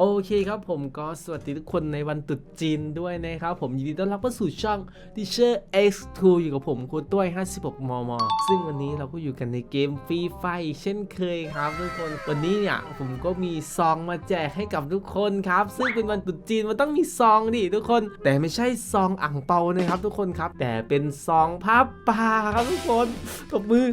โอเคครับผมก็สวัสดีทุกคนในวันตรุษจีนด้วยนะครับ ผมยินดีต้อนรับเข้าสู่ช่อง Teacher X2 อยู่กับผมครูต้วย 56 มม ซึ่งวันนี้เราก็อยู่กันในเกมฟรีไฟเช่นเคยครับทุกคนวันนี้เนี่ยผมก็มีซองมาแจกให้กับทุกคนครับ ซึ่งเป็นวันตรุษจีนมันต้องมีซองดิทุกคน แต่ไม่ใช่ซองอ่างเปานะครับทุกคนครับ แต่เป็นซองผ้าป่าครับทุกคนตบมือ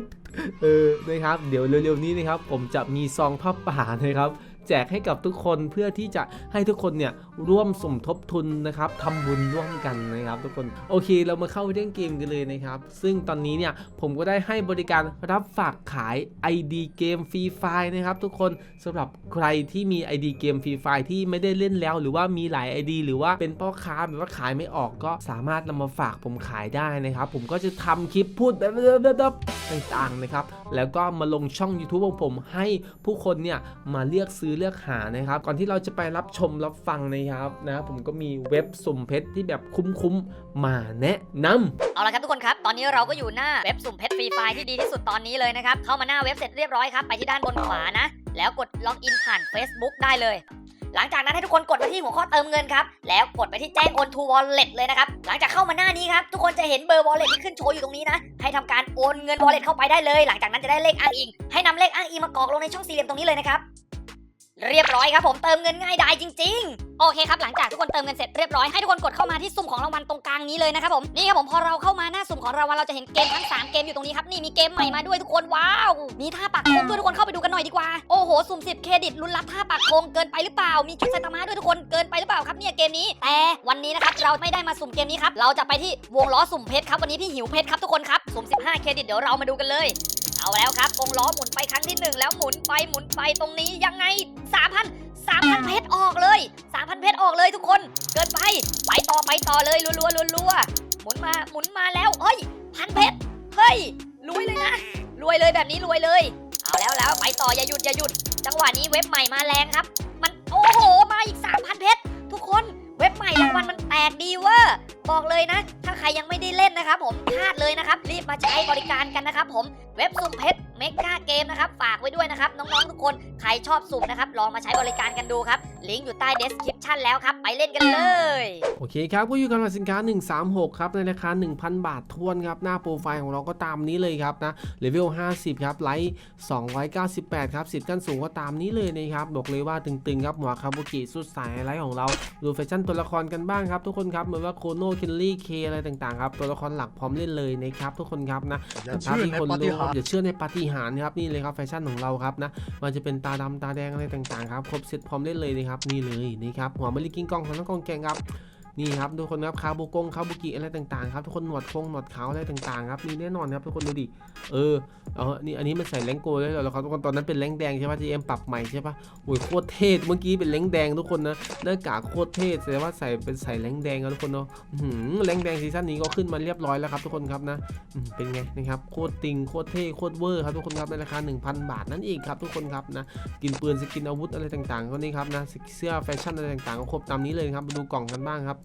เออนะครับ เดี๋ยวเร็วๆนี้นะครับ ผมจะมีซองผ้าป่านะครับ แจกให้กับทุกคนเพื่อที่จะให้ทุกคนเนี่ยร่วมสมทบทุนนะครับทำบุญร่วมกันนะครับ ทุกคนโอเค เรามาเข้าเรื่องเกมกันเลยนะครับ ซึ่งตอนนี้เนี่ยผมก็ได้ให้บริการรับฝากขาย ID เกมฟรีไฟนะครับทุกคนสำหรับใครที่มี ID เกมฟรีไฟที่ไม่ได้เล่นแล้ว หรือว่ามีหลาย ID หรือว่าเป็นพ่อค้าแบบว่าขายไม่ออกก็สามารถนำมาฝากผมขายได้นะครับ ผมก็จะทำคลิปพูดแบบต่างๆนะครับ แล้วก็มาลงช่อง YouTube ของผมให้ผู้คนเนี่ยมาเลือกซื้อเลือกหานะครับ ก่อนที่เราจะไปรับชมรับฟังนะครับนะผมก็มีเว็บสุ่มเพชรที่แบบคุ้มๆมาแนะนำเอาละครับทุกคนครับ ตอนนี้เราก็อยู่หน้าเว็บสุ่มเพชรฟรีไฟล์ที่ดีที่สุดตอนนี้เลยนะครับ เข้ามาหน้าเว็บเสร็จเรียบร้อยครับ ไปที่ด้านบนขวานะ แล้วกดล็อกอินผ่าน Facebook ได้เลยหลังจากนั้นให้ทุกคนกดไปที่หัวข้อเติมเงินครับ แล้วกดไปที่แจ้งโอน to wallet เลยนะครับ หลังจากเข้ามาหน้านี้ครับ ทุกคนจะเห็นเบอร์ wallet ที่ขึ้นโชว์อยู่ตรงนี้นะ ให้ทำการโอนเงิน wallet เข้าไปได้เลย หลังจากนั้นจะได้เลขอ้างอิง ให้นำเลขอ้างอิงมากรอกลงในช่องสี่เหลี่ยมตรงนี้เลยนะครับ เรียบร้อยครับผมเติมเงินง่ายดายจริง ๆ โอเคครับหลังจากทุกคนเติมเงินเสร็จเรียบร้อยให้ทุกคนกดเข้ามาที่สุ่มของรางวัลตรงกลางนี้เลยนะครับผมนี่ครับผมพอเราเข้ามาหน้าสุ่มของรางวัลเราจะเห็นเกมทั้ง 3 เกมอยู่ตรงนี้ครับนี่มีเกมใหม่มาด้วยทุกคนว้าวมีท่าปักธงด้วยทุกคนเข้าไปดูกันหน่อยดีกว่าโอ้โหสุ่ม10เครดิตลุ้นรับท่าปักธงเกินไปหรือเปล่า มีชุดไซตามะด้วยทุกคนเกินไปหรือเปล่าครับเนี่ยเกมนี้ แต่วันนี้นะครับเราไม่ได้มาสุ่มเกมนี้ครับเราจะไปที่วงล้อสุ่มเพชรครับวันนี้พี่หิวเพชรครับทุกคนครับสุ่ม15เครดิตเดี๋ยวเรามาดูกันเลย เอาแล้วครับวงล้อหมุนไปครั้งที่หนึ่งแล้วหมุนไปหมุนไปตรงนี้ยังไง3,000 3,000เพชรออกเลย3,000เพชรออกเลยทุกคน เกินไปไปต่อไปต่อเลยรัวๆรัวๆหมุนมาหมุนมาแล้วเฮ้ยพันเพชรเฮ้ยรวยเลยนะรวยเลยแบบนี้รวยเลย เอาแล้วแล้วไปต่ออย่าหยุดอย่าหยุด จังหวะนี้เว็บใหม่มาแรงครับ มันโอ้โหมาอีก3,000เพชรทุกคนเว็บใหม่รางวัลมันแตกดีเวอร์ บอกเลยนะ ถ้าใครยังไม่ได้เล่นนะครับผมพลาดเลยนะครับ รีบมาใช้บริการกันนะครับผมเว็บสุ่มเพชรเมกาเกมนะครับ ฝากไว้ด้วยนะครับ น้องๆทุกคน ใครชอบสุ่มนะครับ ลองมาใช้บริการกันดูครับ ลิงก์อยู่ใต้ description แล้วครับ ไปเล่นกันเลย โอเคครับ ก็อยู่กันกับสินค้า 136 ครับ ในราคา 1,000 บาททวนครับ หน้าโปรไฟล์ของเราก็ตามนี้เลยครับนะเลเวล 50 ครับ ไลท์ 298 ครับสิทธิ์ขั้นสูงก็ตามนี้เลยนะครับ บอกเลยว่าตึงๆ ครับ หัวคาบุกิสุดสายไลท์ของเรา ดูแฟชั่นตัวละครกันบ้างครับทุกคนครับเหมือนว่าโคโนคินลี่เคอะไรต่างๆครับตัวละครหลักพร้อมเล่นเลยนะครับทุกคนครับนะอย่าภาพเชื่อที่ในคนปาฏิรู้หาริย์ อย่าเชื่อในปาฏิหาริย์ครับนี่เลยครับแฟชั่นของเราครับนะมันจะเป็นตาดำตาแดงอะไรต่างๆครับครบเซตพร้อมเล่นเลยนะครับนี่เลยนี่ครับหัวมะลิกิ้งกองของน้องกองแกงครับ นี่ครับทุกคนครับคาบุกงคาบุกิอะไรต่างๆครับทุกคนหนวดคงหนวดขาวอะไรต่างๆครับมีแน่นอนครับทุกคนดูดิเออเออนี่อันนี้มันใส่แรงโกเลยเหรอครับทุกคนตอนนั้นเป็นแรงแดงใช่ปะทีเอ็มปรับใหม่ใช่ปะโอ้ยโคตรเท่เมื่อกี้เป็นแรงแดงทุกคนนะหน้ากากโคตรเท่แสดงว่าใส่เป็นใส่แรงแดงครับทุกคนเนาะหือแรงแดงซีซั่นนี้ก็ขึ้นมาเรียบร้อยแล้วครับทุกคนครับนะเป็นไงนะครับโคตรติงโคตรเท่โคตรเวอร์ครับทุกคนครับในราคา 1,000 บาทนั่นเองครับทุกคนครับนะกินปืนสกินอาวุธอะไรต่างๆก็นี่ครับนะเสื้อแฟชั่นอะไรต่างๆก็ครบตามนี้เลยครับมาดูกล่องกันบ้างครับ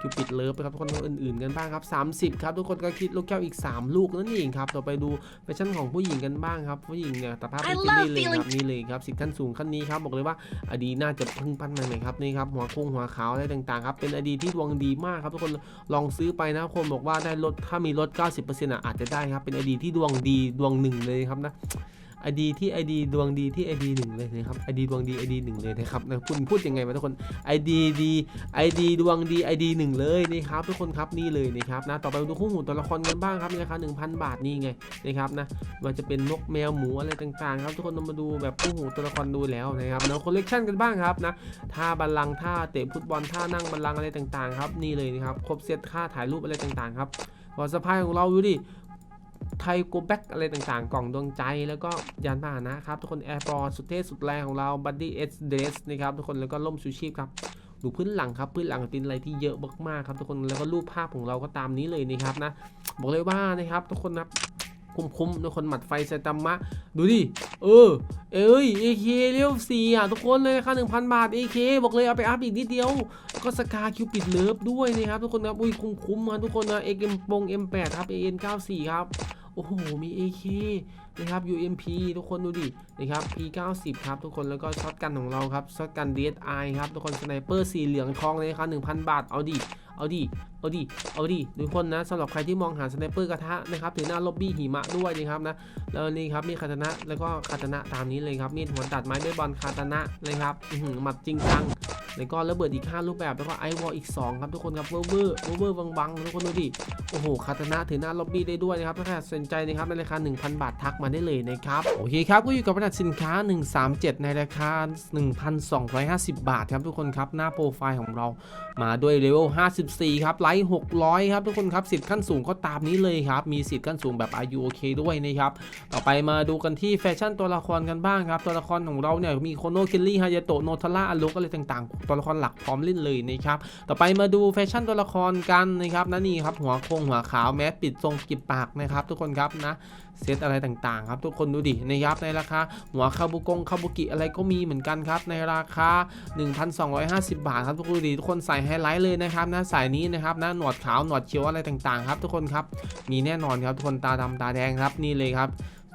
คิวปิดเลิฟไปครับทุกคนอื่นๆกันบ้างครับ 30 ครับ ทุกคนก็คิดลูกแก้วอีก 3 ลูกนั่นเองครับต่อไปดูแฟชั่นของผู้หญิงกันบ้างครับผู้หญิงเนี่ยตาภาพ I เป็น love นี่เลยครับ feeling นี่เลยครับสิขั้นสูงขั้นนี้ครับบอกเลยว่าอดีน่าจะเพึ่งปั้นมาหน่อยครับนี่ครับหัวโค้งหัวขาวอะไรต่างๆครับเป็นอดีที่ดวงดีมากครับทุกคนลองซื้อไปนะคนบอกว่าได้ลดถ้ามีลด 90%อะอาจจะได้ครับเป็นไอดีที่ดวงดีดวงหนึ่งเลยครับนะ ไอดีที่ไอดีดวงดีที่ไอดีหนึ่งเลยนะครับไอดีดวงดีไอดีหนึ่งเลยนะครับนะคุณพูดยังไงมาทุกคนไอดีดีไอดีดวงดีไอดีหนึ่งเลยนี่ครับทุกคนครับนี่เลยนะครับนะต่อไปดูคู่หูตัวละครกันบ้างครับในราคา1,000 บาทนี่ไงนะครับนะมันจะเป็นนกแมวหมูอะไรต่างๆ ครับทุกคนมาดูแบบคู่หูตัวละครดูแล้วนะครับนะคอลเลกชันกันบ้างครับนะท่าบัลลังก์ท่าเตะฟุตบอลท่านั่งบัลลังก์อะไรต่างๆ ครับนี่เลยนะครับครบเซตค่าถ่ายรูปอะไรต่างๆ ครับหัวสะพายของเราดูดิ ไทโกแบ็กอะไรต่างๆ กล่องดวงใจแล้วก็ยานพาหนะครับทุกคนแอร์ปอร์สุดเท่สุดแรงของเราบัดดี้เอสเดสนะครับทุกคนแล้วก็ล่มชูชีพครับดูพื้นหลังครับพื้นหลังตินอะไรที่เยอะมากๆครับทุกคนแล้วก็รูปภาพของเราก็ตามนี้เลยนะครับนะบอกเลยว่านะครับทุกคนนะคุ้มๆทุกคนหมัดไฟไซตามะ ดูดิ เออ เอ้ย AK เรียวสี่อะ ทุกคนเลยค่า1,000บาท AK บอกเลยเอาไปอัพอีกนิดเดียว ก็สกาคิวปิดเลิฟด้วยนะครับ ทุกคนครับ อุ้ยคุ้มคุ้มๆครับทุกคนนะ XM ปง M8 ครับ AN94 ครับ โอ้โห มี AK นะครับ UMP ทุกคนดูดินะครับ P90 ครับทุกคนแล้วก็ช็อตกันของเราครับช็อตกัน DSI ครับทุกคนสไนเปอร์สีเหลืองทองเลยครับ1,000 บาทเอาดิ เอาดิ เอาดิ เอาดิทุกคนนะสำหรับใครที่มองหาสไนเปอร์กระทะนะครับถือหน้าล็อบบี้หิมะด้วยนะครับนะ แล้วนี่ครับมีคาตานะ แล้วก็คาตานะตามนี้เลยครับ มีดหัวตัดไม้เบสบอลคาตานะนะครับหมัดจริงจังแล้วก็ระเบิดอีก 5 รูปแบบ แล้วก็ไอวอลอีก 2 ครับทุกคนครับเวอร์เวอร์เวอร์บังๆทุกคนดูดิ โอ้โห คาตานะถือหน้าล็อบบี้ได้ด้วยนะครับ ถ้าใครสนใจนะครับในราคา 1,000 บาททักมาได้เลยนะครับ โอเคครับ ก็อยู่กับรหัสสินค้า 137 ในราคา 1,250 บาทครับทุกคนครับ หน้าโปรไฟล์ของเรา มาด้วยเลเวล 54 ครับ ไลท์ 600 ครับทุกคนครับสิทธิ์ขั้นสูงก็ตามนี้เลยครับ มีสิทธิ์ขั้นสูงแบบ IU OK ด้วยนะครับ ต่อไปมาดูกันที่แฟชั่นตัวละครกันบ้างครับ ตัวละครของเราเนี่ยมีโคโนคิลลี่ฮายาโตะโนทาร่าอลุกอะไรต่างๆ ตัวละครหลักพร้อมเล่นเลยนะครับ ต่อไปมาดูแฟชั่นตัวละครกันนะครับนั่นนี่ครับหัวโคงหัวขาวแมสปิดทรงกิบปากนะครับทุกคนครับนะ เซตอะไรต่างๆครับทุกคนดูดินะครับในราคาหัวคาบุกงคาบุกิอะไรก็มีเหมือนกันครับในราคา 1,250 บาทครับทุกคนดูดิทุกคนใส่ไฮไลท์เลยนะครับนะสายนี้นะครับนะหนวดขาวหนวดเขียวอะไรต่างๆ ครับ ทุกคนครับมีแน่นอนครับทุกคนตาดำตาแดงครับนี่เลยครับ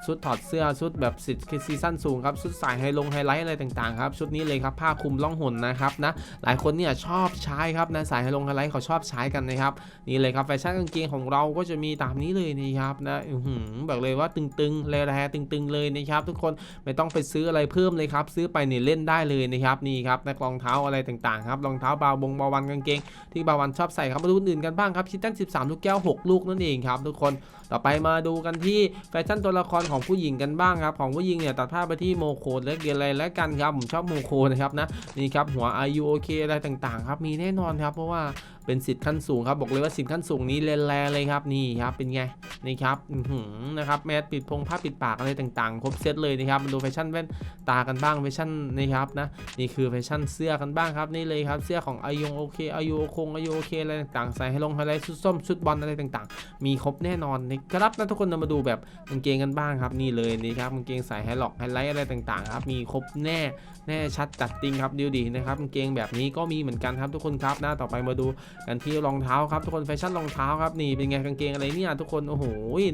ชุดถอดเสื้อชุดแบบสิทธิ์ซีซั่นสูงครับชุดสายไฮลงไฮไลท์อะไรต่างๆครับชุดนี้เลยครับผ้าคลุมล่องหนนะครับนะหลายคนเนี่ยชอบใช้ครับนะสายไฮลงไฮไลท์เขาชอบใช้กันนะครับนี่เลยครับแฟชั่นกางเกงของเราก็จะมีตามนี้เลยนะครับนะอื้อหือบอกเลยว่าตึงๆแร่ๆตึงๆเลยนะครับทุกคนไม่ต้องไปซื้ออะไรเพิ่มเลยครับซื้อไปเนี่ยเล่นได้เลยนะครับนี่ครับนักรองเท้าอะไรต่างๆครับรองเท้าบาวบงบาวันกางเกง ที่บาวันชอบใส่ครับมาดูอื่นกันบ้างครับชิตัน13 ลูกแก้ว 6 ลูกนั่นเองครับทุกคนต่อไปมาดูกันที่แฟชั่นตัวละครของผู้หญิงกันบ้างครับของผู้หญิงเนี่ยตัดภาพไปที่โมโคเล็กเกียอะไรและกันครับผมชอบโมโคนะครับนะนี่ครับหัว IU OK อะไรต่างๆครับมีแน่นอนครับเพราะว่าเป็นสิทธิ์ขั้นสูงครับบอกเลยว่าสิทธิ์ขั้นสูงนี้แลๆเลยครับนี่ครับเป็นไงนี่ครับอื้อหือนะครับแมสปิดพงผ้าปิดปากอะไรต่างๆ ครบเซตเลยนะครับมาดูแฟชั่นแว่นตากันบ้างแฟชั่นนะครับนะนี่คือแฟชั่นเสื้อกันบ้างครับนี่เลยครับเสื้อของอายุโอเคอายุคงอายุโอเคอะไรต่างๆใส่ให้ลงไฮไลท์ชุดส้มชุดบอลอะไรต่างๆ มีครบแน่นอนนะครับนะทุกคนเรามาดูแบบกางเกงกันบ้างครับนี่เลยนี่ครับกางเกงใส่ไฮล็อกไฮไลท์อะไรต่างๆครับมีครบแน่ แน่ชัดจัดจริงครับดูดีนะครับกางเกงแบบนี้ก็มีเหมือนกันครับทุกคนครับหน้าต่อไปมาดูกันที่รองเท้าครับทุกคนแฟชั่นรองเท้าครับนี่เป็นไงกางเกงอะไรเนี่ยทุกคนโอ้โห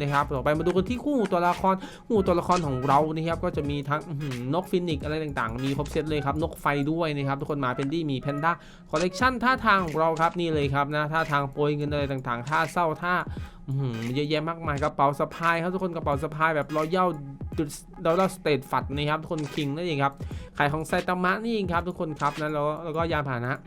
นะครับต่อไปมาดูกันที่คู่ตัวละครหมู่ตัวละครของเรานี่ครับก็จะมีทั้งนกฟินิกอะไรต่างๆ มีครบเซตเลยครับนกไฟด้วยนะครับทุกคนมาเพนดี้มีแพนด้าคอลเลกชันท่าทางของเราครับนี่เลยครับนะท่าทางโปรยเงินอะไรต่างๆท่าเศร้าท่า เยอะแยะมากมายกระเป๋าสะพายครับทุกคนกระเป๋าสะพายแบบรอยัลดอลลาร์สเตทฟัดนี่ครับทุกคนคิงนั่นเองครับขายของไซตามะนี่เองครับทุกคนครับนะแล้วแล้วก็ยานพาหนะ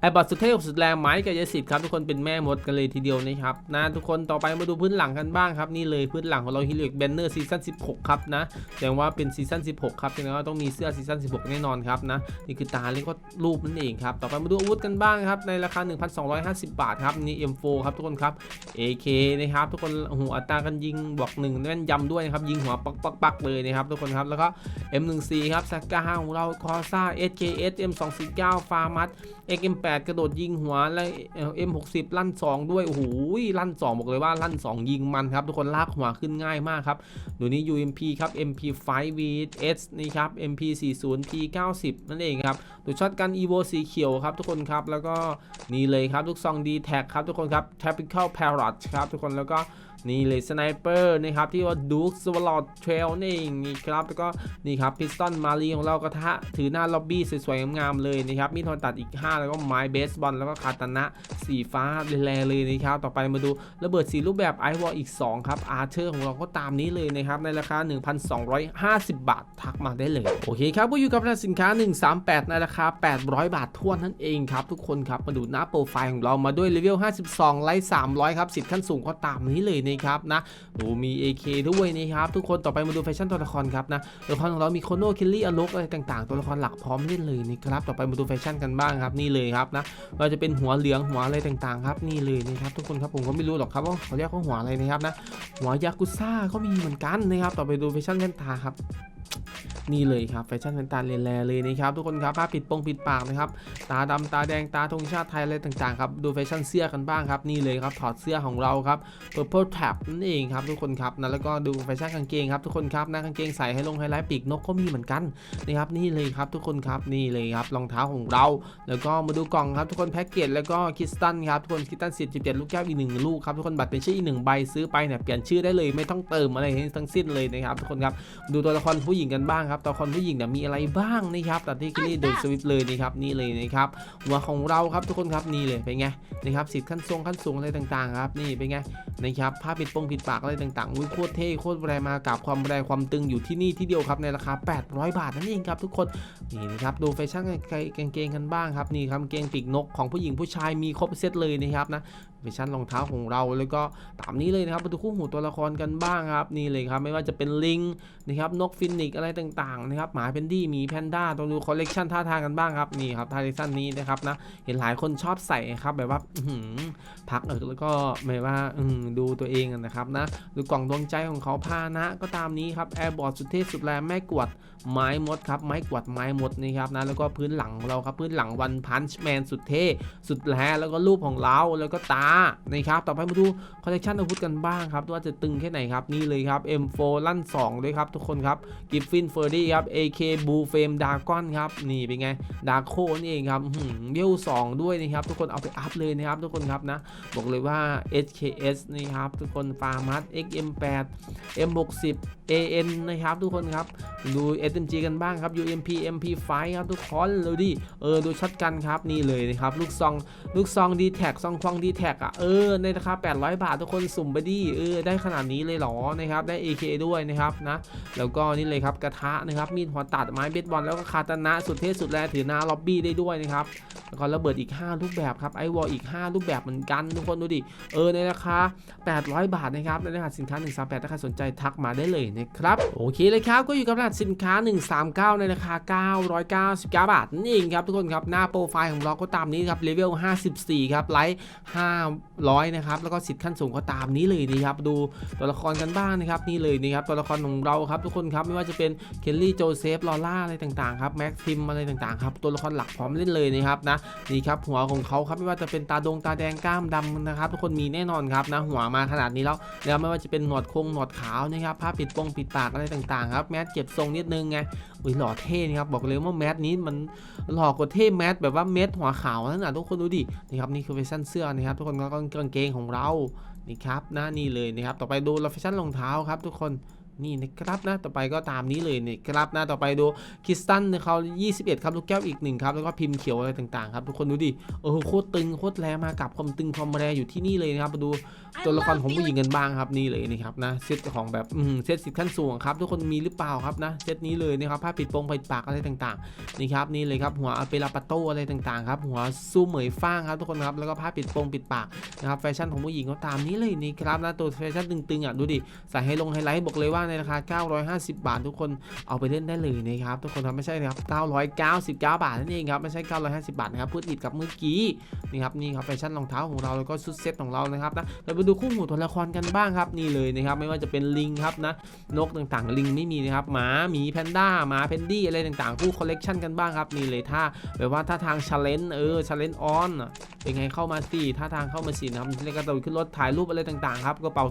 ไอบอทสุดเทพสุดแรงไม้กับยายสิทธิ์ครับทุกคนเป็นแม่มดกันเลยทีเดียวนะครับนะทุกคนต่อไปมาดูพื้นหลังกันบ้างครับนี่เลยพื้นหลังของเราฮิลิกแบนเนอร์ซีซั่น16 ครับนะแสดงว่าเป็นซีซั่น16 ครับแสดงว่าต้องมีเสื้อซีซั่น16 แน่นอนครับนะนี่คือตาเรียกว่ารูปนั่นเองครับต่อไปมาดูอาวุธกันบ้างครับในราคา 1,250 บาทครับนี่ M4 ครับทุกคนครับ AK นะครับทุกคนโอ้โหอัตราการยิงบอกหนึ่งแม่นยำด้วยนะครับยิงหัวปักปักปักเลยนะครับทุกคนครับแล้วก็ M14 ครับสกาของเราคอซ่า SKS M249 ฟาร์มัส XM8 กระโดดยิงหัวและเอ่อ M60 ลั่น 2 ด้วย โอ้โหลั่น 2 บอกเลยว่าลั่น 2 ยิงมันครับ ทุกคนลากหัวขึ้นง่ายมากครับดูนี้ UMP ครับ MP5 VS นี่ครับ MP40 P90 นั่นเองครับดูช็อตกัน EVO สีเขียวครับทุกคนครับ แล้วก็นี่เลยครับลูกซอง D tag ครับทุกคนครับ Tactical Parrot ครับทุกคนแล้วก็ นี่เลยสไนเปอร์นะครับที่ว่าดูสวอลเทรลนี่เองนี่ครับแล้วก็นี่ครับพิสตันมารีของเรากระทะถือหน้าล็อบบี้สวยๆงามๆเลยนะครับมีทอนตัดอีก 5 แล้วก็ไม้เบสบอลแล้วก็คาตานะสีฟ้าแลๆเลยนะครับต่อไปมาดูระเบิดสีรูปแบบไอวอลอีก 2 ครับอาร์เธอร์ของเราก็ตามนี้เลยนะครับในราคา 1,250 บาททักมาได้เลย โอเคครับก็อยู่กับสินค้า 138 ในราคา 800 บาททวนนั่นเองครับทุกคนครับมาดูหน้าโปรไฟล์ของเรามาด้วยเลเวล52ไลท์300 ครับสิทธิ์ขั้นสูงก็ตามนี้เลยนะครับนะโอ้มี AK ด้วยนะครับทุกคนต่อไปมาดูแฟชั่นตัวละครครับนะตัวละครของเรามีโคโนคิลลี่อลกอะไรต่างๆ ตัวละครหลักพร้อมเล่นเลยนะครับต่อไปมาดูแฟชั่นกันบ้างครับนี่เลยครับนะเราจะเป็นหัวเหลืองหัวอะไรต่างๆครับนี่เลยนะครับทุกคนครับผมก็ไม่รู้หรอกครับว่าเขาเรียกว่าหัวอะไรนะครับนะหัวยากุซ่าก็มีเหมือนกันนะครับต่อไปดูแฟชั่นแว่นตาครับ นี่เลยครับแฟชั่นเป็นตาเรียนแลเลยนะครับทุกคนครับผ้าปิดปงปิดปากนะครับตาดำตาแดงตาธงชาติไทยอะไรต่างๆครับดูแฟชั่นเสื้อกันบ้างครับนี่เลยครับถอดเสื้อของเราครับ purple tab นั่นเองครับทุกคนครับนะแล้วก็ดูแฟชั่นกางเกงครับทุกคนครับนะกางเกงใส่ให้ลงไฮไลท์ปีกนกก็มีเหมือนกันนะครับนี่เลยครับทุกคนครับนี่เลยครับรองเท้าของเรา แล้วก็มาดูกล่องครับทุกคนแพ็กเกจแล้วก็คิสตันครับทุกคนคิสตันสิบเจ็ดลูกแก้วอีกหนึ่งลูกครับทุกคนบัตรเป็นชื่ออีกหนึ่งใบซื้อไปเนี่ยเปลี่ยนชื่อได้เลยไม่ต้องเติมอะไรทั้งสิ้นเลยนะครับทุกคนครับดูตัวละครผู้หญิงกันบ้างครับตัวละครผู้หญิงเนี่ยมีอะไรบ้างนะครับตัดที่คิรี่ดูสวิฟเลยนะครับนี่เลยนะครับหัวของเราครับทุกคนครับนี่เลยเป็นไงนะครับสิทธิ์ขั้นทรงขั้นสูงอะไรต่างๆครับนี่เป็นไงนะครับผ้าปิดปงปิดปากอะไรต่างๆอุ้ยโคตรเท่โคตรแรงมากับความแรงความตึงอยู่ที่นี่ที่เดียวครับในราคา 800 บาทนั่นเองครับทุกคนนี่นะครับดูแฟชั่นกางเกงกันบ้างครับนี่ครับกางเกงปีกนกของผู้หญิงผู้ชายมีครบเซตเลยนะครับนะแฟชั่นรองเท้าของเรา แล้วก็ตามนี้เลยนะครับมาดูคู่หูตัวละครกันบ้างครับนี่เลยครับไม่ว่าจะเป็นลิงนะครับนกฟินิกอะไรต่างๆนะครับหมาเพนดี้หมีแพนด้าต้องดูคอลเลกชันท่าทางกันบ้างครับนี่ครับท่าเลชันนี้นะครับนะเห็นหลายคนชอบใส่ครับแบบว่าหือพักเออแล้วก็ไม่ว่าดูตัวเองนะครับนะดูกล่องดวงใจของเขาพานะก็ตามนี้ครับแอร์บอร์ดสุดเท่สุดแรงแม่กวดไม้มดครับไม้กวาดไม้มดนี่ครับนะแล้วก็พื้นหลังของเราครับพื้นหลังวันพันช์แมนสุดเท่สุดแรงแล้วก็รูปของเราแล้วก็ตานะครับต่อไปมาดูคอลเลกชันอาวุธกันบ้างครับว่าจะตึงแค่ไหนครับนี่เลยครับ M4 ลั่น 2 ด้วยครับทุกคนครับกิฟฟินเฟอร์ดี้ครับ AK บูเฟมดากอนครับนี่เป็นไงดาโคนี่เองครับเบี้ยวสองด้วยนะครับทุกคนเอาไปอัพเลยนะครับทุกคนครับนะบอกเลยว่า SKS นี่ครับทุกคนฟาร์มัส XM8 M60 AN นะครับทุกคนครับดู SMG กันบ้างครับ UMP MP5 ครับทุกคนเลยดิเออดูช็อตกันครับนี่เลยนะครับลูกซองลูกซองดีแท็กซองควงดีแท็กอะเออในราคา800 บาททุกคนสุ่มไปดิเออได้ขนาดนี้เลยหรอนะครับได้ AK ด้วยนะครับนะแล้วก็นี่เลยครับกระทะนะครับมีดหัวตัดไม้เบสบอลแล้วก็คาตานะสุดเท่สุดแรงถือหน้าล็อบบี้ได้ด้วยนะครับแล้วก็ระเบิดอีก 5 รูปแบบครับไอวอลอีก 5 รูปแบบเหมือนกันทุกคนดูดิเออในราคา 800 บาทนะครับในรหัสสินค้า138ถ้าใครสนใจทักมาได้เลยนะครับโอเคเลยครับก็อยู่กับรหัสสินค้า139 ในราคา 999 บาทนั่นเองครับทุกคนครับ หน้าโปรไฟล์ของเราก็ตามนี้ครับเลเวล 54 ครับไลท์500 นะครับ แล้วก็สิทธิ์ขั้นสูงก็ตามนี้เลยนะครับ ดูตัวละครกันบ้างนะครับ นี่เลยนะครับ ตัวละครของเราครับทุกคนครับ ไม่ว่าจะเป็นเคลลี่ โจเซฟ ลอร่า อะไรต่างๆ ครับ แม็กซิม อะไรต่างๆ ครับ ตัวละครหลักพร้อมเล่นเลยนะครับนะ นี่ครับหัวของเขาครับ ไม่ว่าจะเป็นตาดง ตาแดง กล้ามดำนะครับ ทุกคนมีแน่นอนครับนะ หัวมาขนาดนี้แล้ว แล้วไม่ว่าจะเป็นหนวดคงหนวดขาวนะครับ ผ้าปิดปงปิดปากอะไรต่างๆ ครับ แมสเก็บทรงนิดนึงไงอุ้ยหล่อเท่นะครับบอกเลยว่าแมสนี้มันหล่อกว่าเท่แมสแบบว่าเม็ดหัวขาวนั่นน่ะทุกคนดูดินะครับนี่คือแฟชั่นเสื้อนะครับทุกคนก็กางเกงของเรานี่ครับหน้านี่เลยนะครับต่อไปดูแฟชั่นรองเท้าครับทุกคน นี่นะครับนะต่อไปก็ตามนี้เลยนี่ครับนะต่อไปดูคริสตันเขา21 ครับลูกแก้วอีกหนึ่งครับแล้วก็พิมพ์เขียวอะไรต่างๆครับทุกคนดูดิเออโคตรตึงโคตรแรงมากับความตึงความแรงอยู่ที่นี่เลยนะครับมาดูตัวละครของผู้หญิงกันบ้างครับนี่เลยนะครับนะเซตของแบบอืมเซตสิทธิ์ขั้นสูงครับทุกคนมีหรือเปล่าครับนะเซตนี้เลยนะครับผ้าปิดโปงปิดปากอะไรต่างๆนี่ครับนี่เลยครับหัวเปลาปาโตอะไรต่างๆครับหัวซูเหมยฟ้างครับทุกคนครับแล้วก็ผ้าปิดโปงปิดปากนะครับแฟชั่นของผู้หญิงก็ตามนี้เลยนี่ครับนะตัวแฟชั่นตึงๆอะดูดิใส่ให้ลงไฮไลท์บอกเลยว่าในราคา 950 บาท ทุกคนเอาไปเล่นได้เลยนะครับทุกคนครับไม่ใช่นะครับ999 บาทนั่นเองครับไม่ใช่ 950 บาทนะครับพูดผิดกับเมื่อกี้นี่ครับนี่ครับแฟชั่นรองเท้าของเราแล้วก็ชุดเซ็ตของเรานะครับนะเราไปดูคู่หูตัวละครกันบ้างครับนี่เลยนะครับไม่ว่าจะเป็นลิงครับนะนกต่างๆ ลิงไม่มีนะครับหมาหมีแพนด้าหมาเพนดี้อะไรต่างๆคู่คอลเลกชันกันบ้างครับนี่เลยถ้าแบบว่าท่าทางชาเลนจ์เออชาเลนจ์ออนเป็นไงเข้ามาสิท่าทางเข้ามาสินะครับเล่นกระโดดขึ้นรถถ่ายรูปอะไรต่างๆครับกระเป๋า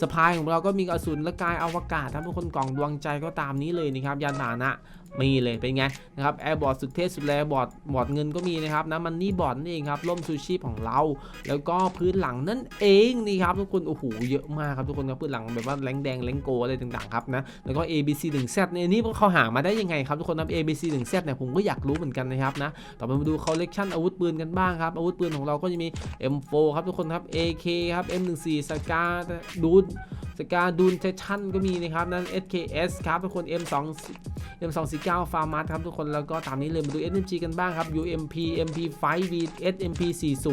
สะพายของเราก็มีกระสุนและกายอวกาศครับทุกคนกล่องดวงใจก็ตามนี้เลยนะครับยานพาหนะ มีเลยเป็นไงนะครับแอร์บอร์ดสุดเทพสุดแรงบอร์ดบอร์ดเงินก็มีนะครับนะมันนี่บอร์ดนั่เองครับร่มซูชิของเรา แล้วก็พื้นหลังนั่นเองนี่ครับทุกคนโอ้โหเยอะมากครับทุกคนครับพื้นหลังแบบว่าแรงแดงแรงโกอะไรต่างๆครับนะแล้วก็ A B C ถึง Z เนี่ยนี่เขาหามาได้ยังไงครับทุกคนครับ A B C ถึง Z เนี่ยผมก็อยากรู้เหมือนกันนะครับนะต่อไปมาดูคอลเลกชันอาวุธปืนกันบ้างครับอาวุธปืนของเราก็จะมี M4 ครับทุกคนครับ AK ครับ M14 สกาดูดสกาดูนเทชันก็มีนะครับนั่น SKS ครับทุกคน M2 M249 ฟาร์มัสครับทุกคนแล้วก็ตามนี้เลยมาดู SMG กันบ้างครับ UMP MP5 VS MP40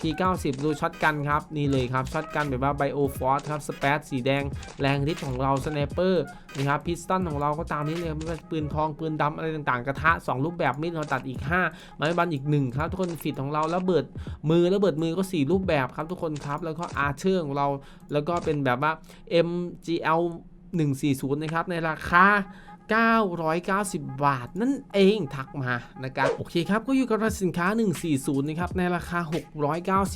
P90 ดูช็อตกันครับนี่เลยครับช็อตกันแบบว่า Bio Force ครับสเปซสีแดงแรงฤทธิ์ของเราสไนเปอร์นะครับพิสตันของเราก็ตามนี้เลยไม่ว่าปืนทองปืนดำอะไรต่างๆ กระทะ 2 รูปแบบมีดเราตัดอีก 5 ไม้บันอีก 1 ครับ ทุกคนฟิตของเราแล้วเบิดมือแล้วเบิดมือก็ 4 รูปแบบครับทุกคนครับแล้วก็อาเชอร์ของเรา แล้วก็เป็นแบบว่า MGL 140 นะครับ ในราคา 990 บาท นั่นเองทักมานะครับโอเคครับก็อยู่กับสินค้า 140 นะครับ ในราคา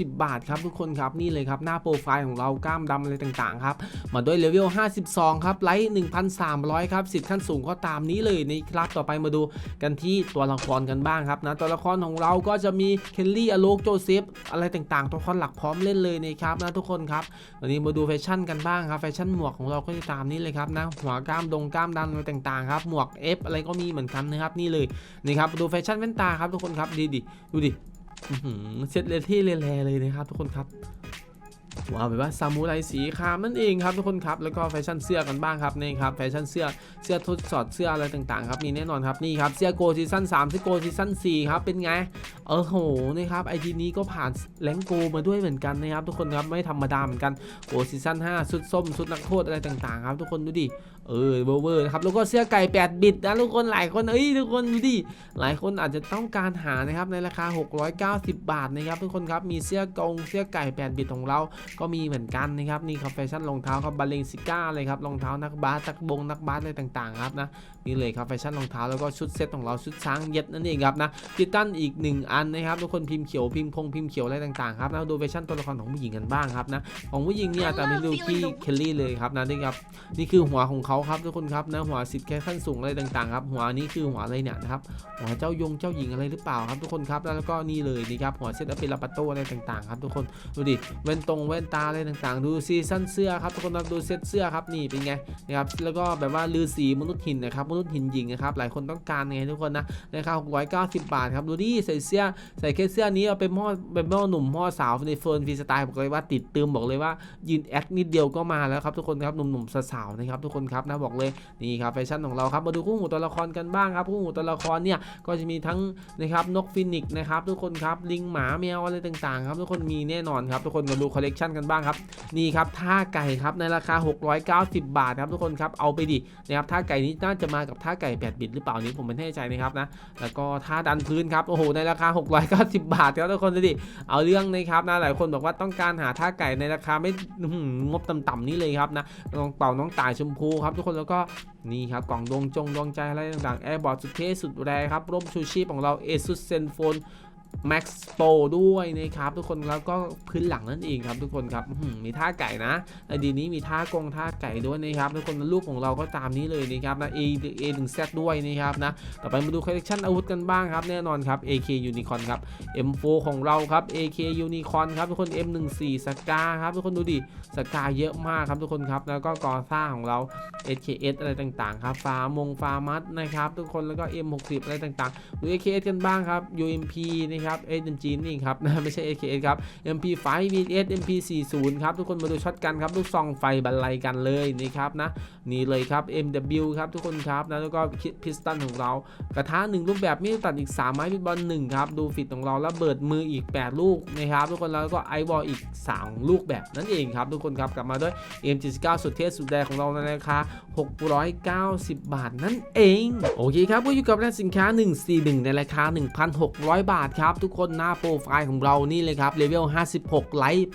690 บาทครับทุกคนครับนี่เลยครับ หน้าโปรไฟล์ของเรากล้ามดำอะไรต่างๆครับ มาด้วยเลเวล 52 ครับไลท์ 1,300 ครับสิทธิ์ขั้นสูงก็ตามนี้เลยนะครับต่อไปมาดูกันที่ตัวละครกันบ้างครับนะตัวละครของเราก็จะมีเคนลี่อโลกโจเซฟอะไรต่างๆ ตัวละครหลักพร้อมเล่นเลยนะครับนะทุกคนครับวันนี้มาดูแฟชั่นกันบ้างครับแฟชั่นหมวกของเราก็จะตามนี้เลยครับนะหัวกล้ามดงกล้ามดำอะไรต่างครับหมวก F อะไรก็มีเหมือนกันนะครับนี่เลยนี่ครับดูแฟชั่นแว่นตาครับทุกคนครับดีดิดูดิเซ็ตเลที่เลแลเลยนะครับทุกคนครับว้าวแบบว่าซามูไรสีครามนั่นเองครับทุกคนครับแล้วก็แฟชั่นเสื้อกันบ้างครับนี่ครับแฟชั่นเสื้อเสื้อทดสอบเสื้ออะไรต่างๆครับมีแน่นอนครับนี่ครับเสื้อโกซีซั่น3เสื้อโกซีซั่น4ครับเป็นไงเออโหนี่ครับไอทีนี้ก็ผ่านแรงโกมาด้วยเหมือนกันนะครับทุกคนครับไม่ธรรมดาเหมือนกันโกซีซั่น5ชุดส้มชุดนักโทษอะไรต่างๆครับทุกคนดูดิ เออเวอร์เวอร์นะครับแล้วก็เสื้อไก่ 8 บิตนะทุกคนหลายคนเอ้ยทุกคนดูดิหลายคนอาจจะต้องการหานะครับในราคา 690 บาทนะครับทุกคนครับมีเสื้อกงเสื้อไก่ 8 บิตของเรา ก็มีเหมือนกันนะครับนี่ครับแฟชั่นรองเท้าครับบาเลงซิก้าเลยครับรองเท้านักบาสนักบงนักบาสอะไรต่างๆครับนะนี่เลยครับแฟชั่นรองเท้าแล้วก็ชุดเซ็ตของเราชุดช้างเย็ดนั่นเองครับนะติตันอีก 1 อันนะครับทุกคนพิมพ์เขียวพิมพ์พงพิมพ์เขียวอะไรต่างๆครับนะดูแฟชั่นตัวละครของผู้หญิงกันบ้างครับนะของผู้หญิงเนี่ยแต่ไม่ดูที่เคลลี่เลยครับนะนี่ครับนี่คือหัวของเขาครับทุกคนครับนะหัวสิทธิ์แค่ขั้นสูงอะไรต่างๆครับหัวนี้คือหัวอะไรเนี่ยนะครับหัวเจ้ายงเจ้าหญิงอะไรหรือเปล่าครับทุกคนครับแล้วก็นี่เลยนี่ครับหัวเซตอเปลาปาโตอะไรต่างๆครับทุกคนดูดิแว่นตรงแว่นตาอะไรต่างๆ ดูซีซั่นเสื้อครับทุกคนครับดูเซตเสื้อครับนี่เป็นไงนะครับแล้วก็แบบว่าลือสีมนุษย์หินนะครับมนุษย์หินหญิงนะครับหลายคนต้องการไงทุกคนนะราคา690 บาทครับดูดิใส่เสื้อใส่แค่เสื้อนี้เอาไปหม้อเป็นหม้อหนุ่มหม้อสาวในเฟิร์นฟรีสไตล์บอกเลยว่าติดเติมบอกเลยว่ายืนแอคนิดเดียวก็มาแล้วครับทุกคนครับหนุ่มๆสาวๆนะครับทุกคนครับนะบอกเลยนี่ครับแฟชั่นของเราครับมาดูคู่หูตัวละครกันบ้างครับคู่หูตัวละครเนี่ยก็จะมีทั้งนะครับนกฟินิกส์นะครับทุกคนครับลิงหมาแมวอะไรต่างๆครับทุกคนมีแน่นอนครับทุกคนมาดูคอลเลกชันกันบ้างครับนี่ครับท่าไก่ครับในราคา 690 บาทครับทุกคนครับเอาไปดินะครับท่าไก่นี้น่าจะมากับท่าไก่8บิตหรือเปล่านี้ผมไม่แน่ใจนะครับนะแล้วก็ท่าดันพื้นครับโอ้โหในราคา 690 บาทครับทุกคนดูดิเอาเรื่องนะครับนะหลายคนบอกว่าต้องการหาท่าไก่ในราคาไม่งบต่ำๆนี้เลยครับนะน้องเป่าน้องต่ายชมพูครับทุกคนแล้วก็นี่ครับกล่องดวงจงดวงใจอะไรต่างๆแอร์บอร์ดสุดเท่สุดแรงครับร่มชูชีพของเรา ASUS ZenFone Max p o ด้วยนะครับทุกคนแล้วก็พื้นหลังนั่นเองครับทุกคนครับมีท่าไก่นะไอดีนี้มีท่ากงท่าไก่ด้วยนะครับทุกคนลูกของเราก็ตามนี้เลยนะครับนะ A A 1 Z ด้วยนะครับนะต่อไปมาดูคอลเลคชันอาวุธกันบ้างครับแน่นอนครับ AK Unicorn ครับ M4 ของเราครับ AK Unicorn ครับทุกคน M14 สกาครับทุกคนดูดิสกาเยอะมากครับทุกคนครับแล้วก็กอซ่าของเรา SKS อะไรต่างๆครับฟามงฟามัสนะครับทุกคนแล้วก็ M60 อะไรต่างๆดู AKS กันบ้างครับ UMP นะครับ SMG นี่ครับนะไม่ใช่ AKS ครับ MP5 VS MP40 ครับทุกคนมาดูช็อตกันครับลูกซองไฟบรรลัยกันเลยนะครับนะนี่เลยครับ MW ครับทุกคนครับนะแล้วก็พิสตันของเรากระทะหนึ่งรูปแบบมีตัดอีก 3 ไม้พิบอล1ครับดูฟิตของเราแล้วเบิดมืออีก 8 ลูกนะครับทุกคนแล้วก็ไอวอลอีก 3 ลูกแบบนั่นเองครับทุกคนครับกลับมาด้วย M79 สุดเทพสุดแรงของเราในราคา690 บาทนั่นเอง โอเคครับก็อยู่กับร้านสินค้า 141 ในราคา 1,600 บาทครับทุกคนหน้าโปรไฟล์ของเรานี่เลยครับเลเวล 56 ไลท์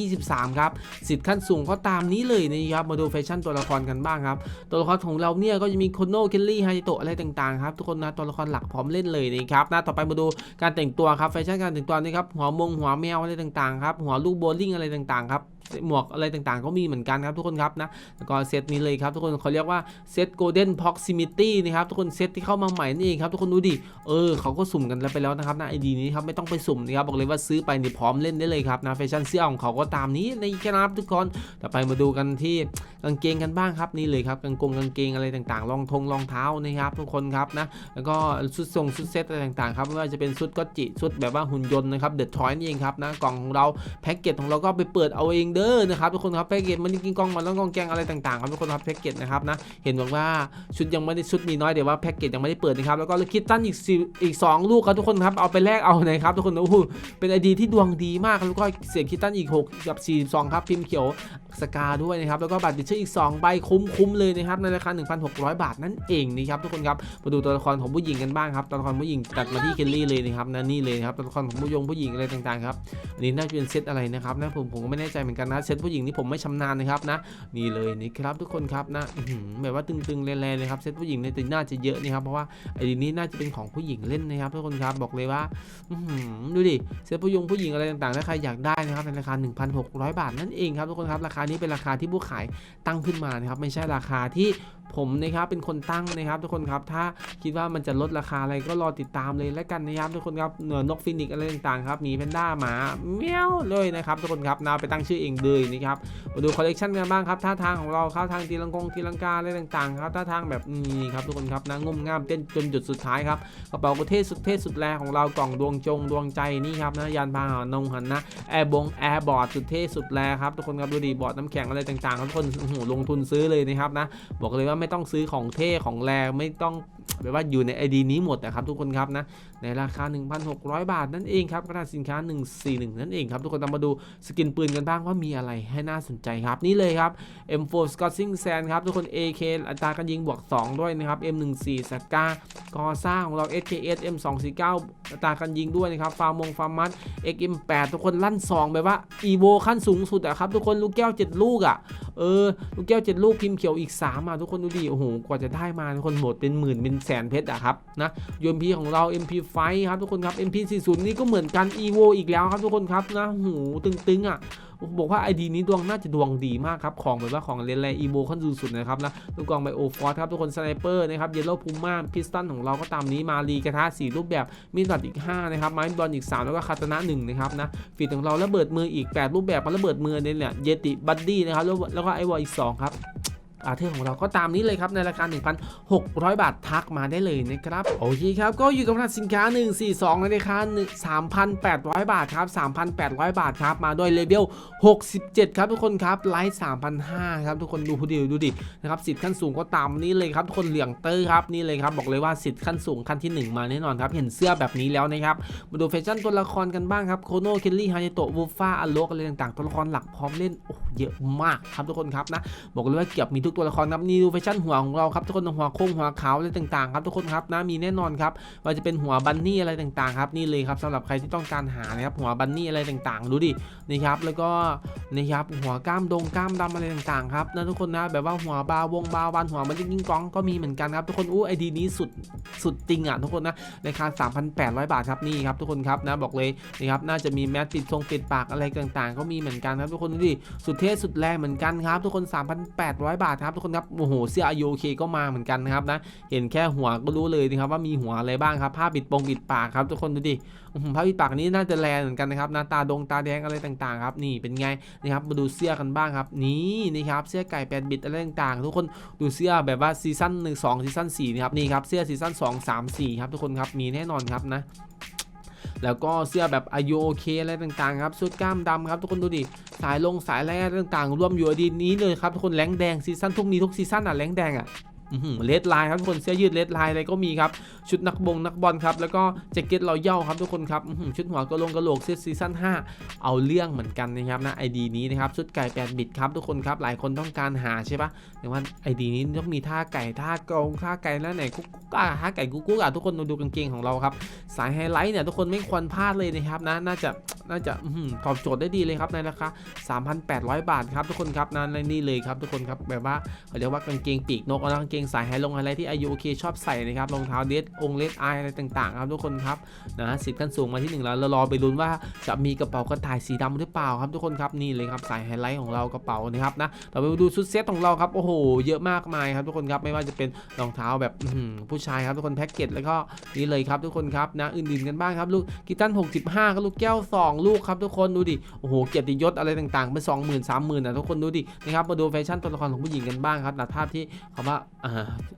823 ครับ สิทธิ์ขั้นสูงก็ตามนี้เลยนะครับ มาดูแฟชั่นตัวละครกันบ้างครับ ตัวละครของเราเนี่ยก็จะมีโคโนเคลลี่ไฮโตะอะไรต่างๆครับทุกคนนะตัวละครหลักพร้อมเล่นเลยนะครับหน้าต่อไปมาดูการแต่งตัวครับแฟชั่นการแต่งตัวนี่ครับหัวมงหัวแมวอะไรต่างๆครับหัวลูกโบลิ่งอะไรต่างๆครับ หมวกอะไรต่างๆ ก็มีเหมือนกันครับทุกคนครับนะแล้วก็เซตนี้เลยครับทุกคนเขาเรียกว่าเซต Golden Proximity นะครับทุกคนเซตที่เข้ามาใหม่นี่เองครับทุกคนดูดิเออเขาก็สุ่มกันแล้วไปแล้วนะครับนะไอดีนี้ครับไม่ต้องไปสุ่มนะครับบอกเลยว่าซื้อไปนี่พร้อมเล่นได้เลยครับนะแฟชั่นเสื้อของเขาก็ตามนี้ในครับทุกคนต่อไปมาดูกันที่กางเกงกันบ้างครับนี่เลยครับกางกงกางเกงอะไรต่างๆรองทงรองเท้านะครับทุกคนครับนะแล้วก็ชุดทรงชุดเซตอะไรต่างๆครับไม่ว่าจะเป็นชุดก็จิชุดแบบว่าหุ่นยนต์นะครับเดอะทอยนี่เองครับนะกล่องของเราแพ็กเกจของเราก็ไปเปิดเอาเองเด้อนะครับทุกคนครับแพ็กเกจมันกินกองมันแล้วกองแกงอะไรต่างๆครับทุกคนครับแพ็กเกจนะครับนะเห็นบอกว่าชุดยังไม่ได้ชุดมีน้อยเดี๋ยวว่าแพ็กเกจยังไม่ได้เปิดนะครับแล้วก็คิดตั้นอีกสิอีกสองลูกครับทุกคนครับเอาไปแลกเอานะครับทุกคนโอ้โหเป็นไอดีที่ดวงดีมากแล้วก็เสียงคิดตั้นอีก 6 กับ 42 ครับพิมพ์เขียว สกาด้วยนะครับแล้วก็บัตรดิจิทัลอีก 2 ใบคุ้มๆเลยนะครับในราคา 1,600 บาทนั่นเองนะครับทุกคนครับมาดูตัวละครของผู้หญิงกันบ้างครับตัวละครผู้หญิงตัดมาที่เคลลี่เลยนะครับนะนี่เลยครับตัวละครของผู้ยงผู้หญิงอะไรต่างๆครับอันนี้น่าจะเป็นเซตอะไรนะครับนะผมผมก็ไม่แน่ใจเหมือนกันนะเซตผู้หญิงนี่ผมไม่ชำนาญนะครับนะนี่เลยนี่ครับทุกคนครับนะแบบว่าตึงๆแรงๆเลยครับเซตผู้หญิงเนี่ยน่าจะเยอะนะครับเพราะว่าไอ้นี้น่าจะเป็นของผู้หญิงเล่นนะครับทุกคนครับบอกเลยว่าดูดิเซตผู้ยงผู้หญิงอะไรต่างๆถ้าใครอยากได้นะครับในราคา 1,600 บาทนั่นเองครับทุกคนครับราคานี้เป็นราคาที่ผู้ขายตั้งขึ้นมานะครับไม่ใช่ราคาที่ผมนะครับเป็นคนตั้งนะครับ ทุกคนครับถ้าคิดว่ามันจะลดราคาอะไรก็รอติดตามเลยแล้วกันนะครับทุกคนครับเหนือนกฟินิกซ์อะไรต่างๆครับหมีแพนด้าหมาเมียวเลยนะครับทุกคนครับนาไปตั้งชื่อเองเลยนะครับมาดูคอลเลกชันกันบ้างครับท่าทางของเราเข้าทางตีลังกงตีลังกาอะไรต่างๆครับท่าทางแบบนี้ครับทุกคนครับนะงมงามเต้นจนจุดสุดท้ายครับกระเป๋ากระเทศสุดเทศสุดแรของเรากล่องดวงจงดวงใจนี่ครับนะยานพาหนะนงหันนะแอร์บงแอร์บอร์ดสุดเทศสุดแรครับทุกคนครับดูดีบอร์ดน้ำแข็งอะไรต่างๆทุกคนโอ้โหลงทุนซื้อเลยนะครับนะบอกเลยว่าไม่ต้องซื้อของเท่ของแรงไม่ต้องแบบว่าอยู่ในไอดีนี้หมดนะครับทุกคนครับนะในราคา 1,600 บาทนั่นเองครับกระดสินค้า 141 นั่นเองครับ ทุกคนตามมาดูสกินปืนกันบ้างว่ามีอะไรให้น่าสนใจครับ นี่เลยครับ M4 Scotsing Sand ครับ ทุกคน AK อัตราการยิงบวก 2 ด้วยนะครับ M14 สกากอซ่าของเรา SKS M249 อัตราการยิงด้วยนะครับฟาร์มงฟาร์มัส XM8 ทุกคนลั่น2แบบว่า EVO ขั้นสูงสุดอะครับทุกคนลูกแก้ว 7 ลูกอะเออลูกแก้วเจ็ดลูกพิมพ์เขียวอีก 3 อะ ทุกคนดูดิโอ้โหกว่าจะได้มาทุกคนหมดเป็นหมื่นเป็นแสนเพชรอะครับนะ UMP ของเรา MP MP5 ครับทุกคนครับ MP40 นี่ก็เหมือนกัน EVO อีกแล้วครับทุกคนครับนะโหตึงๆอะบอกว่า ID นี้ดวงน่าจะดวงดีมากครับ ของแบบว่าของเลนแรอีโวขั้นสูงสุดนะครับนะลูกกองไบโอฟอร์ครับ ทุกคนสไนเปอร์นะครับเยลโล่พูม่าพิสตันของเราก็ตามนี้มารีกระทะ4 รูปแบบ มีดดอทอีก 5 นะครับไม้บอลอีก 3 แล้วก็คาตานะ1นะครับนะฟีดของเราระเบิดมืออีก 8 รูปแบบมาระเบิดมือเนี่ยแหละเยติบัดดี้นะครับแล้วแล้วก็ไอวอลอีก 2 ครับ อาเทอร์ของเราก็ตามนี้เลยครับ ในราคา 1,600 บาททักมาได้เลยนะครับ โอเคครับ ก็อยู่กับรหัสสินค้า 142 ในราคา3,800 บาทครับ 3,800 บาทครับ มาด้วยเลเวล67 ครับทุกคนครับ ไลท์3,500 ครับทุกคนดูดิดูดินะครับสิทธิ์ขั้นสูงก็ตามนี้เลยครับทุกคนเหลืองเตอร์ครับนี่เลยครับบอกเลยว่าสิทธิ์ขั้นสูงขั้นที่ 1 มาแน่นอนครับเห็นเสื้อแบบนี้แล้วนะครับมาดูแฟชั่นตัวละครกันบ้างครับโคโน่เคลลี่ฮานิโตะวูฟ่าอโลกอะไรต่างๆตัวละครหลักพร้อมเล่นโอ้เยอะมากครับทุกคนครับนะบอกเลยว่าเกือบมีทุกตัวละครครับนี่ดูแฟชั่นหัวของเราครับทุกคนหัวโค้งหัวขาวอะไรต่างๆครับทุกคนครับนะมีแน่นอนครับว่าจะเป็นหัวบันนี่อะไรต่างๆครับนี่เลยครับสำหรับใครที่ต้องการหานะครับหัวบันนี่อะไรต่างๆ ดูดินี่ครับแล้วก็นี่ครับหัวกล้ามดงกล้ามดำอะไรต่างๆครับนะทุกคนนะแบบว่าหัวบาวงบาวันหัวมันยิ่งกองก็มีเหมือนกันครับทุกคนอู้ไอดีนี้สุดสุดจริงอะทุกคนนะราคา 3,800 บาทครับนี่ครับทุกคนครับนะบอกเลยนี่ครับน่าจะมีแมสปิดทรงปิดปากอะไรต่างๆ ก็มีเหมือนกันครับทุกคนดูดิสุดเท่สุดแรงเหมือนกันครับ ทุกคน 3,800 บาทครับทุกคนครับโอ้โหเสื้ออายุโอเคก็มาเหมือนกันนะครับนะเห็นแค่หัวก็รู้เลยนะครับว่ามีหัวอะไรบ้างครับผ้าปิดปงปิดปากครับทุกคนดูดิผ้าปิดปากนี้น่าจะแรงเหมือนกันนะครับหน้าตาดงตาแดงอะไรต่างๆครับนี่เป็นไงนะครับมาดูเสื้อกันบ้างครับนี่นี่ครับเสื้อไก่แปดบิตอะไรต่างๆ ทุกคนดูเสื้อแบบว่าซีซั่นหนึ่งสองซีซั่นสี่นะครับนี่ครับเสื้อซีซั่นสองสามสี่ครับทุกคนครับมีแน่นอนครับนะ แล้วก็เสื้อแบบอายุโอเคอะไรต่างๆครับชุดกล้ามดำครับทุกคนดูดิสายลงสายแร่ต่างๆ รวมอยู่ดีนี้เลยครับทุกคนแรงแดงซีซั่นทุกนี้ทุกซีซั่นอะแรงแดงอะ เลดไลน์ครับทุกคนเสื้อยืดเลดไลน์อะไรก็มีครับ ชุดนักบงนักบอลครับ แล้วก็แจ็คเก็ตเราเย่าครับทุกคนครับชุดหัวกระโหลงกระโหลกเสื้อซีซั่น5เอาเรื่องเหมือนกันนะครับนะไอดีนี้นะครับชุดไก่8บิตครับทุกคนครับหลายคนต้องการหาใช่ปะแต่ว่าไอดีนี้ต้องมีท่าไก่ท่ากรงท่าไก่แล้วไหนกุ๊กอะท่าไก่กุ๊กกุ๊กอะทุกคนดูกางเกงของเราครับสายไฮไลท์เนี่ยทุกคนไม่ควรพลาดเลยนะครับนะน่าจะน่าจะตอบโจทย์ได้ดีเลยครับในราคา3,800 บาทครับทุกคนครับนะและนี่เลยครับทุกคนครับแบบว่าเขาเรียกว่ากางเกงปีกนกแล้วกางเกงสายไฮลงไฮไลท์ที่อายุโอเคชอบใส่นะครับรองเท้าเดสองเลสไออะไรต่างๆครับทุกคนครับนะสิทธิ์ขั้นสูงมาที่หนึ่งแล้วเรารอไปลุ้นว่าจะมีกระเป๋ากระต่ายสีดำหรือเปล่าครับทุกคนครับนี่เลยครับสายไฮไลท์ของเรากระเป๋านะครับนะเราไปดูชุดเซตของเราครับโอ้โหเยอะมากมายครับทุกคนครับไม่ว่าจะเป็นรองเท้าแบบผู้ชายครับทุกคนแพ็กเกจแล้วก็นี่เลยครับทุกคนครับนะอื่นๆกันบ้างครับลูกกิตัน65ก็ลูกแก้ว 2 ลูกครับทุกคนดูดิโอ้โหเกียรติยศอะไรต่างๆเป็น20,000 30,000นะทุกคนดูดินะครับมาดูแฟชั่นตัวละครของผู้หญิงกันบ้างครับตัดภาพที่คำว่า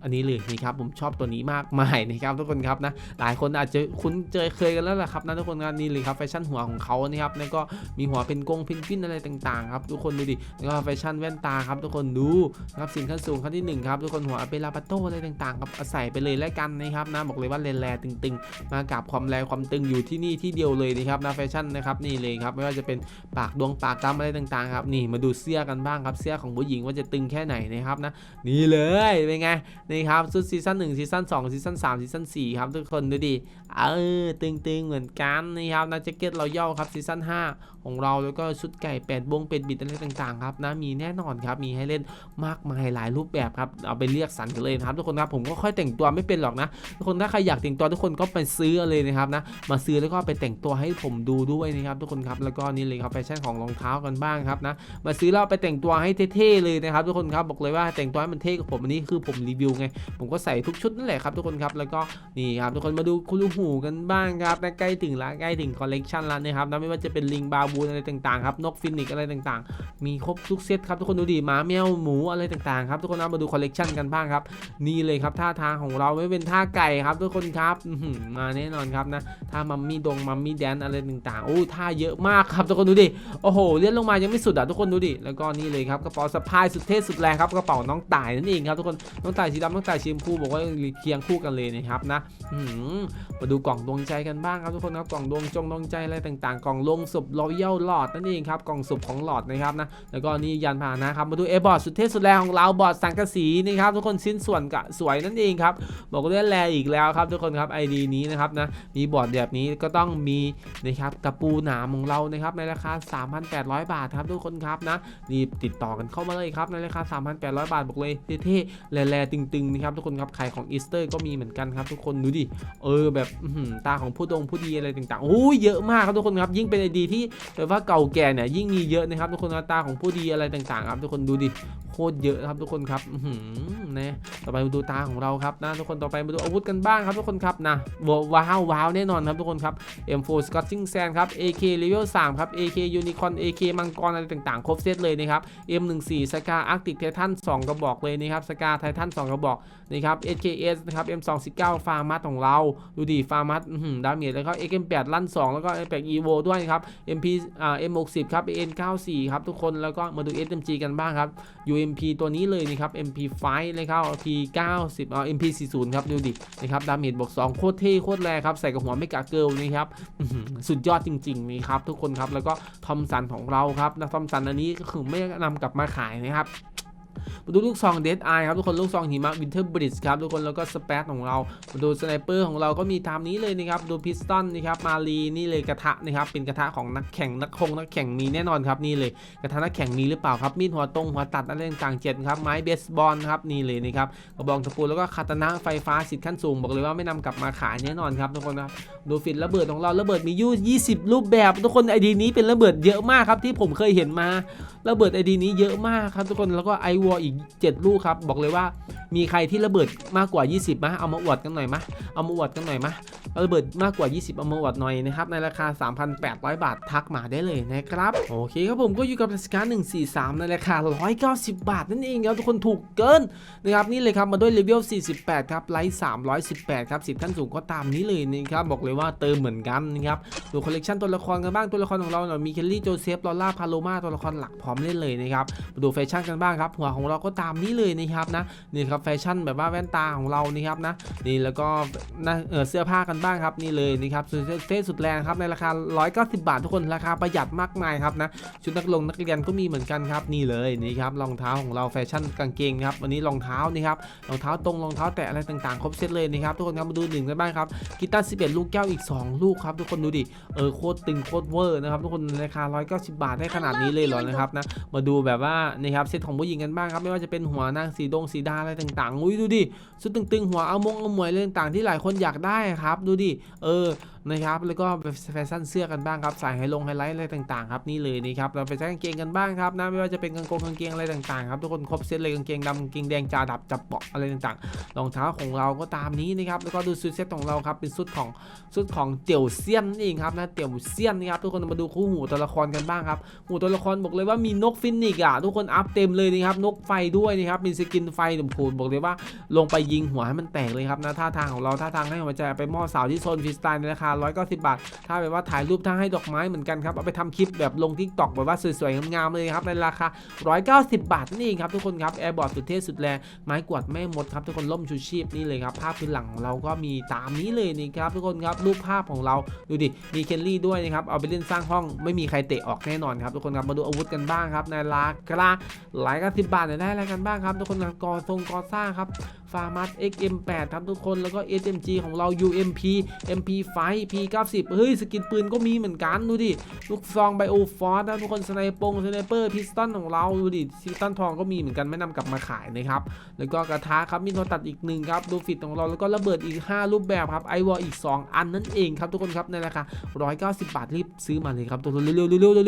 อันนี้เลยนี่ครับผมชอบตัวนี้มากมายนะครับทุกคนครับนะหลายคนอาจจะคุ้นเจอเคยกันแล้วแหละครับนะทุกคนครับนี่เลยครับแฟชั่นหัวของเขานะครับแล้วก็มีหัวเป็นกงเพนกวินอะไรต่างๆครับทุกคนดูดิแล้วก็แฟชั่นแว่นตาครับทุกคนดูนะครับสินขั้นสูงขั้นที่หนึ่งครับทุกคนหัวเปลาปาโต้อะไรต่างๆครับใส่ไปเลยแล้วกันนะครับนะบอกเลยว่าเลนแลตึงๆ มากับความแรงความตึงอยู่ที่นี่ที่เดียวเลยนะครับนะแฟชั่นนะครับนี่เลยครับไม่ว่าจะเป็นปากดวงปากดำอะไรต่างๆครับนี่มาดูเสื้อกันบ้างครับเสื้อของผู้หญิงว่าจะตึงแค่ไหนนะครับนะนี่เลยเป็นไงนี่ครับชุดซีซั่น1ซีซั่น2ซีซั่น3ซีซั่น4ครับทุกคนดูดิเออตึงๆเหมือนกันนะครับนะแจ็คเก็ตเราย่อครับซีซั่น5ของเราแล้วก็ชุดไก่แปดบงเป็ดบิดอะไรต่างๆครับนะมีแน่นอนครับมีให้เล่นมากมายหลายรูปแบบครับเอาไปเรียกสรรกันเลยครับทุกคนครับผมก็ค่อยแต่งตัวไม่เป็นหรอกนะทุกคนถ้าใครอยากแต่งตัวทุกคนก็ไปซื้อเลยนะครับนะมาซื้อแล้วก็ไปแต่งตัวให้ผมดูด้วยนะครับทุกคนครับแล้วก็นี่เลยครับแฟชั่นของรองเท้ากันบ้างครับนะมาซื้อแล้วเอาไปแต่งตัวให้เท่ๆเลยนะครับทุกคนครับบอกเลยว่าแต่งตัวให้มันเท่กับผมอันนี้คือผมรีวิวไง ผมก็ใส่ทุกชุดนั่นแหละครับทุกคนครับ แล้วก็นี่ครับทุกคนมาดูคูลูหูกันบ้างครับนะใกล้ถึงละใกล้ถึงคอลเลกชันล้วนะครับนะไม่ว่าจะเป็นลิงบาบูนอะไรต่างๆครับ นกฟินิกอะไรต่างๆ มีครบทุกเซตครับทุกคนดูดิหมาแมวหมูอะไรต่างๆครับทุกคนนะมาดูคอลเลกชันกันบ้างครับ นี่เลยครับท่าทางของเราไม่เป็นท่าไก่ครับทุกคนครับมาแน่นอนครับนะท่ามัมมี่ดงมัมมี่แดนอะไรต่างๆโอ้ท่าเยอะมากครับทุกคนดูดิโอ้โหเลื่อนลงมายังไม่สุดอะทุกคนดูดิแล้วก็นี่เลยครับกระเป๋าสะพายสุดเท่สุดแรงครับกระเป๋าน้องต่ายนั่นเองครับทุกคนน้องต่ายสีดำน้องต่ายสีชมพูบอกว่าเคียงคู่กันเลยนะครับนะมาดูกล่องดวงใจกันบ้างครับทุกคนครับกล่องดวงจงดวงใจอะไรต่างๆ กล่องลงศพรอยัลหลอดนั่นเองครับกล่องศพของหลอดนะครับนะแล้วก็นี่ยันพานะครับมาดูเอบอร์ดสุดเท่สุดแรงของเราบอร์ดสังกะสีนะครับทุกคนชิ้นส่วนกะสวยนั่นเองครับบอกเล่นแลอีกแล้วครับทุกคนครับ ID นี้นะครับนะมีบอร์ดแบบนี้ก็ต้องมีนะครับตะปูหนามของเรานะครับในราคา 3,800 บาทครับทุกคนครับนะรีบติดต่อกันเข้ามาเลยครับในราคา 3,800 บาทบอกเลยเท่ๆแลตึงๆนะครับทุกคนครับขายของอีสเตอร์ก็มีเหมือนกันครับทุกคนดูดิเออแบบตาของผู้ดงผู้ดีอะไรต่างๆโอ้ยเยอะมากครับทุกคนครับยิ่งเป็น ID ที่แบบว่าเก่าแก่เนี่ยยิ่งมีเยอะนะครับทุกคนตาของผู้ดีอะไรต่างๆครับทุกคนดูดิโคตรเยอะครับทุกคนครับนะต่อไปมาดูตาของเราครับนะทุกคนต่อไปมาดูอาวุธกันบ้างครับทุกคนครับนะว้าวว้าวแน่นอนครับทุกคนครับ M4 Scorching Sand ครับ AK Level 3 ครับ AK Unicorn AK มังกรอะไรต่างๆ ครบเซตเลยนะครับ M14 สกา Arctic Titan 2 กระบอกเลยนะครับสกา Titan 2กระบอกนะครับ SKS นะครับ M219 ฟาร์มัสของเรา ดูดิฟาร์มัสดาเมจแล้วก็ XM8 ลั่น 2 แล้วก็ M8 Evo ด้วยนะครับ MP อ่า M60 ครับ N94 ครับทุกคนแล้วก็มาดู SMG กันบ้างครับ UMP ตัวนี้เลยนะครับ MP5 เลยครับ P90 อ่อ MP40 ครับดูดินะครับดาเมจบวก2โคตรเท่โคตรแรงครับใส่กับหัวไม่กะเกิลนะครับสุดยอดจริงๆนี่ครับทุกคนครับแล้วก็ทอมสันของเราครับนะทอมสันอันนี้ก็คือไม่นำกลับมาขายนะครับ มาดูลูกซองเดดไอครับทุกคนลูกซองหิมะวินเทอร์บริดครับทุกคนแล้วก็สเปซของเรามาดูสไนเปอร์ของเราก็มีตามนี้เลยนะครับดูพิสตันนะครับมารีนี่เลยกระทะนะครับเป็นกระทะของนักแข่งนักคงนักแข่งมีแน่นอนครับนี่เลยกระทะนักแข่งมีหรือเปล่าครับมีดหัวตรงหัวตัดอะไรต่างๆเจ็ดครับไม้เบสบอลครับนี่เลยนะครับกระบองตะปูแล้วก็คาตานะไฟฟ้าสิทธิ์ขั้นสูงบอกเลยว่าไม่นำกลับมาขายแน่นอนครับทุกคนครับดูฟิตระเบิดของเราระเบิดมียู่ 20 รูปแบบ ทุกคนไอดีนี้เป็นระเบิดเยอะมากครับที่ผมเคยเห็นมาระเบิดไอดีนี้เยอะมากครับทุกคนแล้วก็ไอวออีก 7 ลูกครับ บอกเลยว่ามีใครที่ระเบิดมากกว่า 20มะเอามาอวดกันหน่อยมะเอามาอวดกันหน่อยมะระเบิดมากกว่า 20 เอามาอวดหน่อยนะครับ ในราคา 3,800 บาททักมาได้เลยนะครับ โอเคครับผมก็อยู่กับราชกา143 ในราคา 190 บาท นั่นเองครับทุกคนถูกเกินนะครับนี่เลยครับมาด้วยเลเวล48 ครับไลท์318 ครับสิทธิ์ขั้นสูงก็ตามนี้เลยนะครับบอกเลยว่าเติมเหมือนกันนะครับดูคอลเลกชันตัวละครกันบ้างตัวละครของเราเนี่ยมีเคลลี่โจเซฟลอร่าพาโลมาตัวละครหลักพร้อมเล่นเลยนะครับมาดูแฟชั่นกันบ้างครับหัวของเราก็ตามนี้เลยนะครับนะนี่ครับแฟชั่นแบบว่าแว่นตาของเรานี่ครับนะนี่แล้วก็เออเสื้อผ้ากันบ้างครับนี่เลยนะครับสุดเท่สุดแรงครับในราคา 190 บาททุกคนราคาประหยัดมากมายครับนะชุดนักลงนักเรียนก็มีเหมือนกันครับนี่เลยนี่ครับรองเท้าของเราแฟชั่นกางเกงครับวันนี้รองเท้านี่ครับรองเท้าตรงรองเท้าแตะอะไรต่างๆครบเซตเลยนะครับทุกคนครับมาดูหนึ่งกันบ้างครับกีตาร์11 ลูกแก้วอีก 2 ลูกครับทุกคนดูดิเออโคตรตึงโคตรเวอร์นะครับทุกคนราคา 190 บาทได้ขนาดนี้เลยเหรอนะครับนะมาดูแบบว่านี่ครับเซตของผู้หญิงกันบ้างครับไม่ว่าจะเป็นหัวนางสีดงสีดาอะไรต่างๆอุ้ยดูดิสุดตึงๆหัวเอามงเอาหมวยอะไรต่างๆที่หลายคนอยากได้ครับ ดูดิเออนะครับแล้วก็แฟชั่นเสื้อกันบ้างครับใส่ไฮลงไฮไลท์อะไรต่างๆครับนี่เลยนี่ครับเราไปใช้กางเกงกันบ้างครับนะไม่ว่าจะเป็นกางเกงกางเกงอะไรต่างๆครับทุกคนครบเซตเลยกางเกงดำกางเกงแดงจาดับจับเปาะอะไรต่างๆรองเท้าของเราก็ตามนี้นะครับแล้วก็ดูชุดเซตของเราครับเป็นชุดของชุดของเตี่ยวเซียนนี่เองครับนะเตี่ยวเซียนนี่ครับทุกคนมาดูคู่หูตัวละครกันบ้างครับหูตัวละครบอกเลยว่ามีนกฟินิกอะทุกคนอัพเต็มเลยนะครับนกไฟด้วยนะครับมีสกินไฟดุมพูนบอกเลยว่าลงไปยิงหัวให้มันแตกเลยครับนะท่าทางของเราท่าทางให้หัวใจไปมอสาวที่โซนฟรีสไตล์ในราคา190 บาท ถ้าแบบว่าถ่ายรูปถ้าให้ดอกไม้เหมือนกันครับ เอาไปทำคลิปแบบลงทิกตอกแบบว่าสวยๆงามๆเลยครับ ในราคา 190 บาทนี่เองครับทุกคนครับแอร์บอร์ดสุดเท่สุดแรงไม้กวาดแม่มดครับทุกคนล่มชูชีพนี่เลยครับภาพพื้นหลังของเราก็มีตามนี้เลยนี่ครับทุกคนครับรูปภาพของเราดูดิมีเคลลี่ด้วยนะครับเอาไปเล่นสร้างห้องไม่มีใครเตะออกแน่นอนครับทุกคนครับมาดูอาวุธกันบ้างครับในราคาหลายกันสิบบาทเนี่ยได้อะไรกันบ้างครับทุกคนครับกอทรงกอซ่าครับฟาร์มัส XM8 ครับทุกคนแล้วก็ SMG ของเรา UMP MP5 P90 เฮ้ย สกินปืนก็มีเหมือนกัน ดูดิ ลูกซองไบโอฟอสนะทุกคนสไนปงสไนเปอร์พิสตันของเรา ดูดิพิสตันทองก็มีเหมือนกันไม่นำกลับมาขายนะครับ แล้วก็กระทะครับมีโนตัดอีกหนึ่งครับดูฟิตของเราแล้วก็ระเบิดอีก 5 รูปแบบครับไอวอลอีก 2 อันนั่นเองครับทุกคนครับในราคา190 บาทรีบซื้อมาเลยครับตัวเร็วๆเร็วๆเร็วๆ